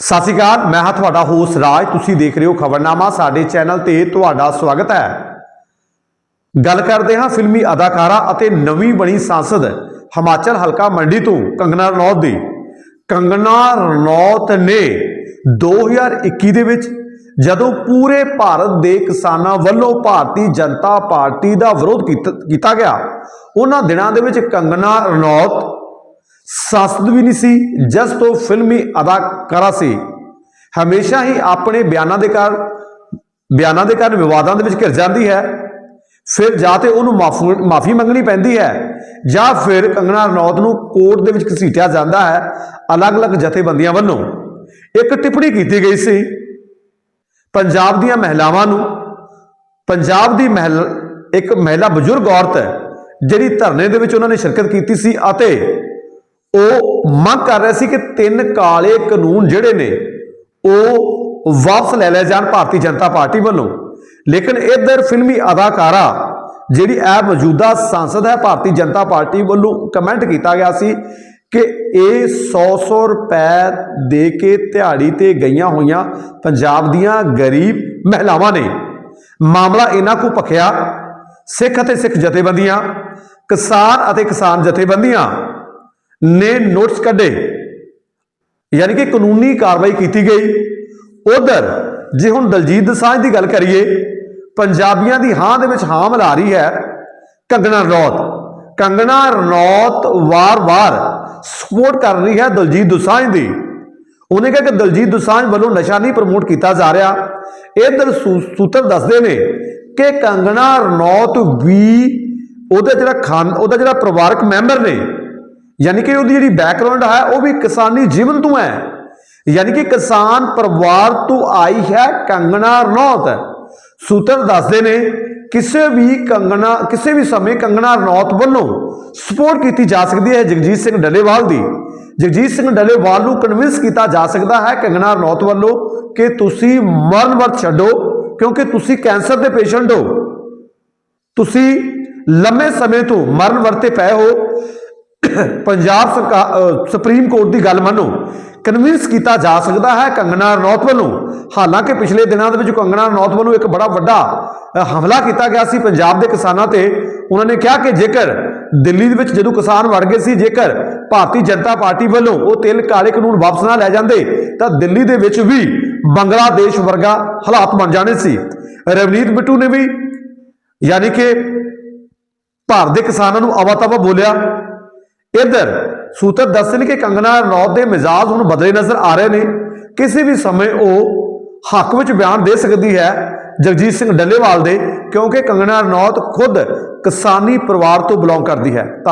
ਸਤਿ ਸ਼੍ਰੀ ਅਕਾਲ, ਮੈਂ ਹਾਂ ਤੁਹਾਡਾ ਹੋਸਟ ਰਾਜ। ਤੁਸੀਂ ਦੇਖ ਰਹੇ ਹੋ ਖਬਰਨਾਮਾ, ਸਾਡੇ ਚੈਨਲ ਤੇ ਤੁਹਾਡਾ ਸਵਾਗਤ ਹੈ। ਗੱਲ ਕਰਦੇ ਹਾਂ ਫਿਲਮੀ ਅਦਾਕਾਰਾ ਅਤੇ ਨਵੀਂ ਬਣੀ ਸੰਸਦ ਹਿਮਾਚਲ ਹਲਕਾ ਮੰਡੀ ਤੋਂ ਕੰਗਨਾ ਰਣੌਤ ਦੀ। ਕੰਗਨਾ ਰਣੌਤ ਨੇ 2021 ਦੇ ਵਿੱਚ ਜਦੋਂ ਪੂਰੇ ਭਾਰਤ ਦੇ ਕਿਸਾਨਾਂ ਵੱਲੋਂ ਭਾਰਤੀ ਜਨਤਾ ਪਾਰਟੀ ਦਾ ਵਿਰੋਧ ਕੀਤਾ- ਕੀਤਾ ਗਿਆ, ਉਹਨਾਂ ਦਿਨਾਂ ਦੇ ਵਿੱਚ ਕੰਗਨਾ ਰਣੌਤ ਸੰਸਦ ਵੀ ਨਹੀਂ ਸੀ, ਜਸ ਤੋਂ ਫਿਲਮੀ ਅਦਾਕਾਰਾ ਸੀ। ਹਮੇਸ਼ਾ ਹੀ ਆਪਣੇ ਬਿਆਨਾਂ ਦੇ ਕਾਰਨ ਬਿਆਨਾਂ ਦੇ ਕਾਰਨ ਵਿਵਾਦਾਂ ਦੇ ਵਿੱਚ ਘਿਰ ਜਾਂਦੀ ਹੈ। ਫਿਰ ਜਾਂ ਤੇ ਉਹਨੂੰ ਮਾਫੀ ਮੰਗਣੀ ਪੈਂਦੀ ਹੈ, ਜਾਂ ਫਿਰ ਕੰਗਣਾ ਰਣੌਤ ਨੂੰ ਕੋਰਟ ਦੇ ਵਿੱਚ ਘਸੀਟਿਆ ਜਾਂਦਾ ਹੈ ਅਲੱਗ-ਅਲੱਗ ਜਥੇਬੰਦੀਆਂ ਵੱਲੋਂ। ਇੱਕ ਟਿੱਪਣੀ ਕੀਤੀ ਗਈ ਸੀ, ਪੰਜਾਬ ਦੀਆਂ ਮਹਿਲਾਵਾਂ ਨੂੰ, ਪੰਜਾਬ ਦੀ ਮਹਿਲ, ਇੱਕ ਮਹਿਲਾ ਬਜ਼ੁਰਗ ਔਰਤ ਹੈ, ਜਿਹੜੀ ਧਰਨੇ ਦੇ ਵਿੱਚ ਉਹਨਾਂ ਨੇ ਸ਼ਿਰਕਤ ਕੀਤੀ ਸੀ ਅਤੇ ਉਹ ਮੰਗ ਕਰ ਰਹੇ ਸੀ ਕਿ ਤਿੰਨ ਕਾਲੇ ਕਾਨੂੰਨ ਜਿਹੜੇ ਨੇ, ਉਹ ਵਾਪਸ ਲੈ ਲਏ ਜਾਣ ਭਾਰਤੀ ਜਨਤਾ ਪਾਰਟੀ ਵੱਲੋਂ। ਲੇਕਿਨ ਇਧਰ ਫਿਲਮੀ ਅਦਾਕਾਰਾ, ਜਿਹੜੀ ਇਹ ਮੌਜੂਦਾ ਸੰਸਦ ਹੈ, ਭਾਰਤੀ ਜਨਤਾ ਪਾਰਟੀ ਵੱਲੋਂ ਕਮੈਂਟ ਕੀਤਾ ਗਿਆ ਸੀ ਕਿ ਇਹ 100-100 ਰੁਪਏ ਦੇ ਕੇ ਦਿਹਾੜੀ ਤੇ ਗਈਆਂ ਹੋਈਆਂ ਪੰਜਾਬ ਦੀਆਂ ਗਰੀਬ ਮਹਿਲਾਵਾਂ ਨੇ। ਮਾਮਲਾ ਇਹਨਾਂ ਕੋ ਭਖਿਆ, ਸਿੱਖ ਅਤੇ ਸਿੱਖ ਜਥੇਬੰਦੀਆਂ, ਕਿਸਾਨ ਅਤੇ ਕਿਸਾਨ ਜਥੇਬੰਦੀਆਂ ਨੇ ਨੋਟਿਸ ਕੱਢੇ। ਯਾਨੀ ਕਿ ਕਾਨੂੰਨੀ ਕਾਰਵਾਈ ਕੀਤੀ ਗਈ। ਉਧਰ, ਜੇ ਹੁਣ ਦਲਜੀਤ ਦਸਾਂਝ ਦੀ ਗੱਲ ਕਰੀਏ, ਪੰਜਾਬੀਆਂ ਦੀ ਹਾਂ ਦੇ ਵਿੱਚ ਹਾਂ ਮਿਲਾ ਰਹੀ ਹੈ, ਕੰਗਣਾ ਰਣੌਤ। ਕੰਗਣਾ ਰਣੌਤ ਵਾਰ-ਵਾਰ ਸਪੋਰਟ ਕਰ ਰਹੀ ਹੈ ਦਲਜੀਤ ਦੋਸਾਂਝ ਦੀ। ਉਹਨੇ ਕਿਹਾ ਕਿ ਦਲਜੀਤ ਦੁਸਾਂਝ ਵੱਲੋਂ ਨਸ਼ਾ ਨਹੀਂ ਪ੍ਰਮੋਟ ਕੀਤਾ ਜਾ ਰਿਹਾ। ਇਧਰ ਸੂਤਰ ਦੱਸਦੇ ਨੇ ਕਿ ਕੰਗਣਾ ਰਣੌਤ ਵੀ ਉਹਦਾ ਜਿਹੜਾ ਖਾਨ, ਉਹਦਾ ਜਿਹੜਾ ਪਰਿਵਾਰਕ ਮੈਂਬਰ ਨੇ ਯਾਨੀ ਕਿ ਉਹਦੀ ਜਿਹੜੀ ਬੈਕਗ੍ਰਾਉਂਡ ਹੈ, ਉਹ ਵੀ ਕਿਸਾਨੀ ਜੀਵਨ ਤੋਂ ਹੈ। ਯਾਨੀ ਕਿ ਕਿਸਾਨ ਪਰਿਵਾਰ ਤੋਂ ਆਈ ਹੈ ਕੰਗਣਾ ਰਣੌਤ। ਸੂਤਰ ਦੱਸਦੇ ਨੇ, ਕਿਸੇ ਵੀ ਕੰਗਣਾ, ਕਿਸੇ ਵੀ ਸਮੇਂ ਕੰਗਣਾ ਰਣੌਤ ਵੱਲੋਂ ਸਪੋਰਟ ਕੀਤੀ ਜਾ ਸਕਦੀ ਹੈ ਜਗਜੀਤ ਸਿੰਘ ਡੱਲੇਵਾਲ ਦੀ। ਜਗਜੀਤ ਸਿੰਘ ਡੱਲੇਵਾਲ ਨੂੰ ਕਨਵਿੰਸ ਕੀਤਾ ਜਾ ਸਕਦਾ ਹੈ ਕੰਗਣਾ ਰਣੌਤ ਵੱਲੋਂ ਕਿ ਤੁਸੀਂ ਮਰਨ ਵਰਤ ਛੱਡੋ, ਕਿਉਂਕਿ ਤੁਸੀਂ ਕੈਂਸਰ ਦੇ ਪੇਸ਼ੈਂਟ ਹੋ। ਤੁਸੀਂ ਲੰਮੇ ਸਮੇਂ ਤੋਂ ਮਰਨ ਵਰਤੇ ਪਏ ਹੋ। ਪੰਜਾਬ ਸਰਕਾਰ ਸੁਪਰੀਮ ਕੋਰਟ ਦੀ ਗੱਲ ਮੰਨੋ ਕਨਵਿੰਸ ਕੀਤਾ ਜਾ ਸਕਦਾ ਹੈ ਕੰਗਣਾ ਰਣੌਤ ਵੱਲੋਂ। ਹਾਲਾਂਕਿ ਪਿਛਲੇ ਦਿਨਾਂ ਦੇ ਵਿੱਚ ਕੰਗਣਾ ਰਣੌਤ ਵੱਲੋਂ ਇੱਕ ਬੜਾ ਵੱਡਾ ਹਮਲਾ ਕੀਤਾ ਗਿਆ ਸੀ ਪੰਜਾਬ ਦੇ ਕਿਸਾਨਾਂ ਤੇ। ਉਹਨਾਂ ਨੇ ਕਿਹਾ ਕਿ ਜੇਕਰ ਦਿੱਲੀ ਦੇ ਵਿੱਚ ਜਦੋਂ ਕਿਸਾਨ ਵੜ ਗਏ ਸੀ, ਜੇਕਰ ਭਾਰਤੀ ਜਨਤਾ ਪਾਰਟੀ ਵੱਲੋਂ ਉਹ ਤਿਲ ਕਾਲੇ ਕਾਨੂੰਨ ਵਾਪਸ ਨਾ ਲੈ ਜਾਂਦੇ, ਤਾਂ ਦਿੱਲੀ ਦੇ ਵਿੱਚ ਵੀ ਬੰਗਲਾਦੇਸ਼ ਵਰਗਾ ਹਾਲਾਤ ਬਣ ਜਾਣੇ ਸੀ। ਰਵਨੀਤ ਬਿੱਟੂ ਨੇ ਵੀ, ਯਾਨੀ ਕਿ ਭਾਰਤ ਦੇ ਕਿਸਾਨਾਂ ਨੂੰ ਆਵਾਤਾਵਾ ਬੋਲਿਆ। ਇਧਰ, ਸੂਤਰ ਦੱਸਦੇ ਨੇ ਕਿ ਕੰਗਨਾ ਰਣੌਤ ਦੇ ਮਿਜ਼ਾਜ ਹੁਣ ਬਦਲੇ ਨਜ਼ਰ ਆ ਰਹੇ ਨੇ। ਕਿਸੇ ਵੀ ਸਮੇਂ ਉਹ ਹੱਕ ਵਿੱਚ ਬਿਆਨ ਦੇ ਸਕਦੀ ਹੈ ਜਗਜੀਤ ਸਿੰਘ ਡੱਲੇਵਾਲ ਦੇ, ਕਿਉਂਕਿ ਕੰਗਨਾ ਰਣੌਤ ਖੁਦ ਕਿਸਾਨੀ ਪਰਿਵਾਰ ਤੋਂ ਬਿਲੋਂਗ ਕਰਦੀ ਹੈ। ਧੰਨ-